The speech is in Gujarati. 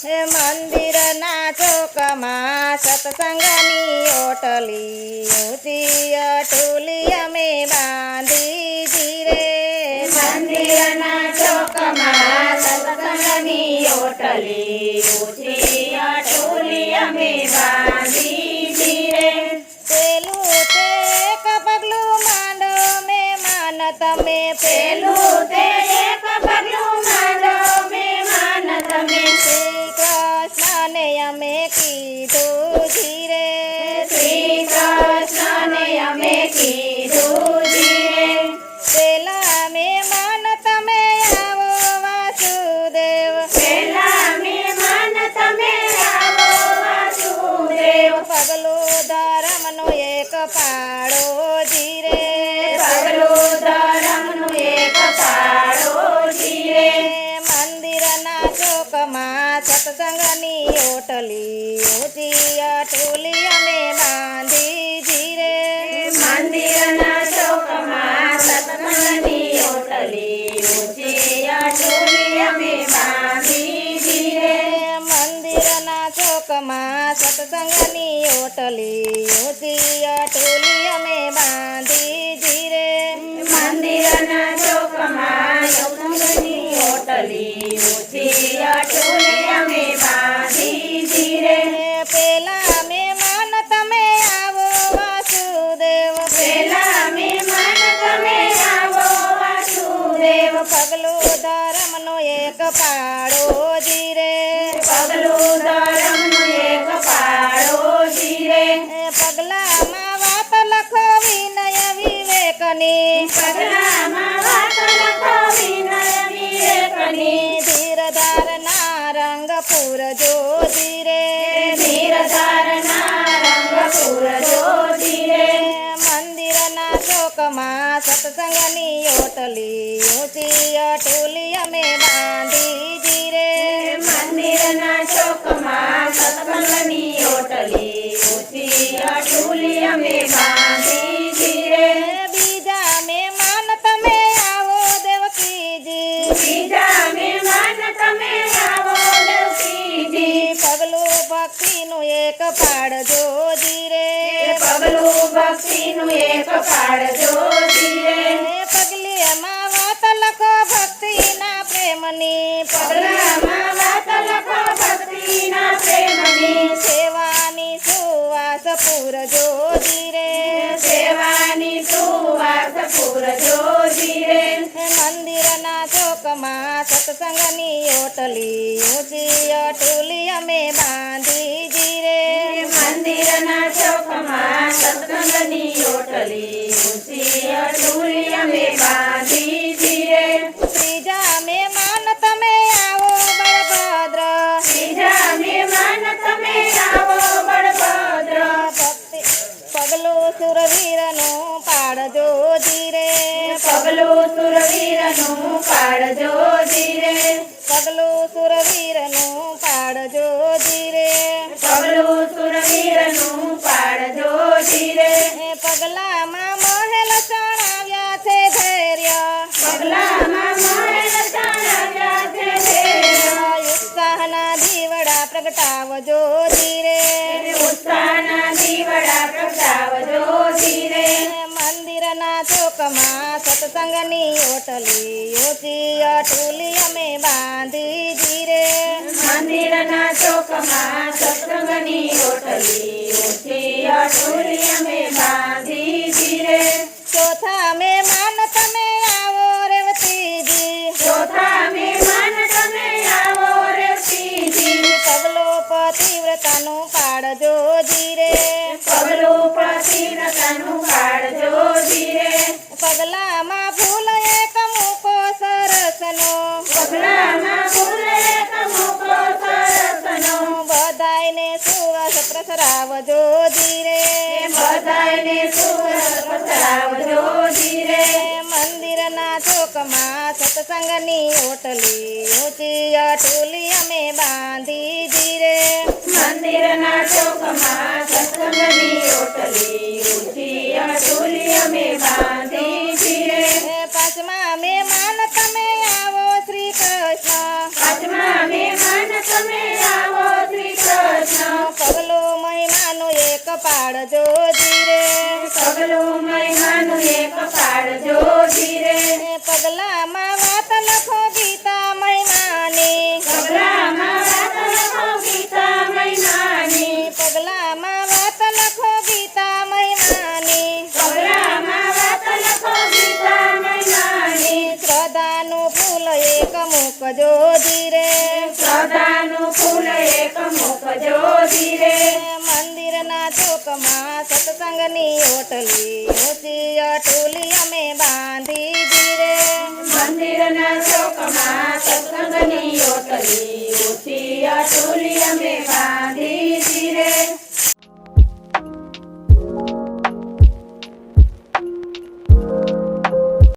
હે મંદિરના ચોકમાં સત્સંગની ઓટલી ઊંચી અટુલી અમે બાંધી ધીરે મંદિરના ચોકમાં સત્સંગની ઓટલી ઊંચી અટુલી અમે બાંધી ધીરે પેલું તે એક પગલું માંડો મે માન તમે પેલું કીધું ધીરે શ્રી કૃષ્ણને અમે કીધું તમે આવો વાસુદેવ પેલા મહેમાન ધરમનો એક પાડો ધીરે મંદિરના ચોકમાં સત્સંગની ઓટલી ઊંચી ટોલી અમે બાંધી જીરે મંદિરના ચોકમાં સત્સંગની ઓટલી અટોલી અમે બાંધી જીરે મંદિરના ચોકમાં સત્સંગની ઓટલી ઊંચી ટોલી અમે બાંધી જીરે મંદિરના પગલું ધર્મનો એક પાડો જીરે પગલું ધરમનું એક પાડો જીરે પગલામાં વાત લખો વિનય વિવેકની પગલામાં વાત લખો વિનય વિવેકની ધીરધારના રંગ પૂરજો જીરે ધીરધારના રંગ પૂરજો જીરે ચોકમાં સત્સંગની ઓટલી ઊંચી ટોલી અમે બાંધી જીરે મંદિરના ચોકમાં સત્સંગની ઓટલી ઊંચી અટુલી અમે બાંધી જીરે બીજા મહેમાન તમે આવો દેવકીજી બીજા મહેમાન તમે આવો દેવકીજી પગલું ભક્તિનું એક પગલું ભક્તિનું એક વાત લખો ભક્તિના પ્રેમની. પગલામાં વાત લખો ભક્તિના પ્રેમની. સેવાની સુવાસ સેવાની સુવાસ પૂરજો જીરે મંદિરના ચોકમાં સત્સંગની ઓટલી ઊંચી અટુલી અમે બાંધી જીરે મંદિરના ચોકમાં સત્સંગની ઓટલી અમે બાંધી જીરે ત્રીજા મહેમાન તમે આવો બળભદ્ર બીજા મહેમાન તમે આવો પાડજો ધીરે પગલું સુરવીરનું પાડજો જીરે પગલું સુરવીરનું પાડજો ધીરે પગલું સુરવીરનું રે એ પગલામાં મહેલ ચણાવ્યા છે ધૈર્ય. પગલામાં મહેલ ચણાવ્યા છે ધૈર્ય. ઉત્સાહના દીવડા પ્રગટાવજો જીરે ઉત્સાહના દીવડા પ્રગટાવજો જીરે મંદિરના ચોકમાં સત્સંગની ઓટલી ઊંચી અટુલી અમે બાંધી જીરે મંદિરના ચોકમાં સત્સંગની ઓટલી ચોથા માન તમે આવો રેવતીજી ચોથા માન તમે આવો રેવતીજી પગલો પતિવ્રતાનો પાડજો જીરે પગલું પતિવ્રતાનો પાડજો જીરે પગલામાં ફૂલ એક મૂકો સરસનો. પગલામાં ફૂલ એક મૂકો સરસનો. બધાયને સુવાસ પ્રસરાવજો જીરે ચોકમાં સત્સંગની ઓટલી ઊંચી અટોલી અમે બાંધી ધીરે મંદિરના ચોકમાં સત્સંગની ઓટલી ઊંચી અટોલી અમે બાંધી ધીરે પાંચમા મહેમાન તમે આવો શ્રી કૃષ્ણ. પાંચમા મહેમાન તમે મોકજો ધીરે સદાનું ફૂલ એક મોકજો ધીરે મંદિરના ચોકમાં સત્સંગની ઓટલી ઊંચી અટોલી અમે બાંધી ધીરે મંદિરના